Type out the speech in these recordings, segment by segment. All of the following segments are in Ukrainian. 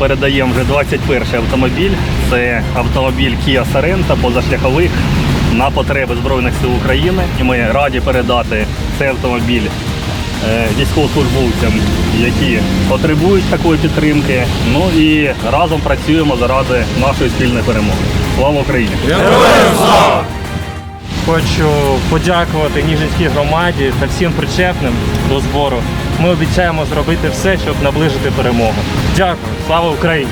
передаємо вже 21 автомобіль. Це автомобіль Kia Sorento позашляхових на потреби Збройних сил України. І ми раді передати цей автомобіль е, військовослужбовцям, які потребують такої підтримки. Ну і разом працюємо заради нашої спільної перемоги. Слава Україні! Хочу подякувати Ніжинській громаді та всім причетним до збору. Ми обіцяємо зробити все, щоб наближити перемогу. Дякую, слава Україні!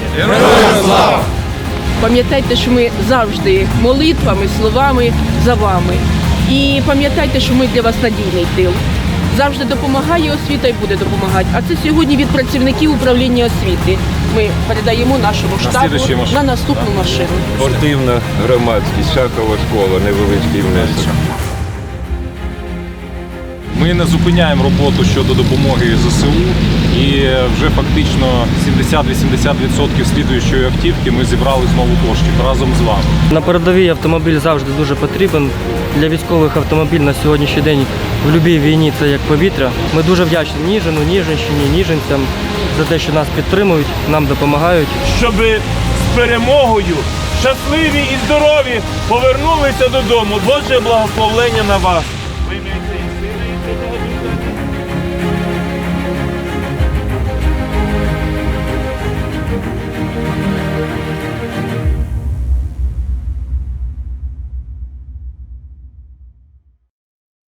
Пам'ятайте, що ми завжди молитвами, словами за вами. І пам'ятайте, що ми для вас надійний тил. Завжди допомагає освіта і буде допомагати. А це сьогодні від працівників управління освіти. Ми передаємо нашому штабу машині. на наступну машину. Спортивна громадськість, шахова школа, невеличкий внесок. Ми не зупиняємо роботу щодо допомоги ЗСУ і вже фактично 70-80% слідуючої автівки ми зібрали знову коштів разом з вами. На передовій автомобіль завжди дуже потрібен. Для військових автомобіль на сьогоднішній день в будь-якій війні це як повітря. Ми дуже вдячні Ніжину, Ніжинщині, Ніжинцям за те, що нас підтримують, нам допомагають. щоб з перемогою щасливі і здорові повернулися додому. Боже благословлення на вас.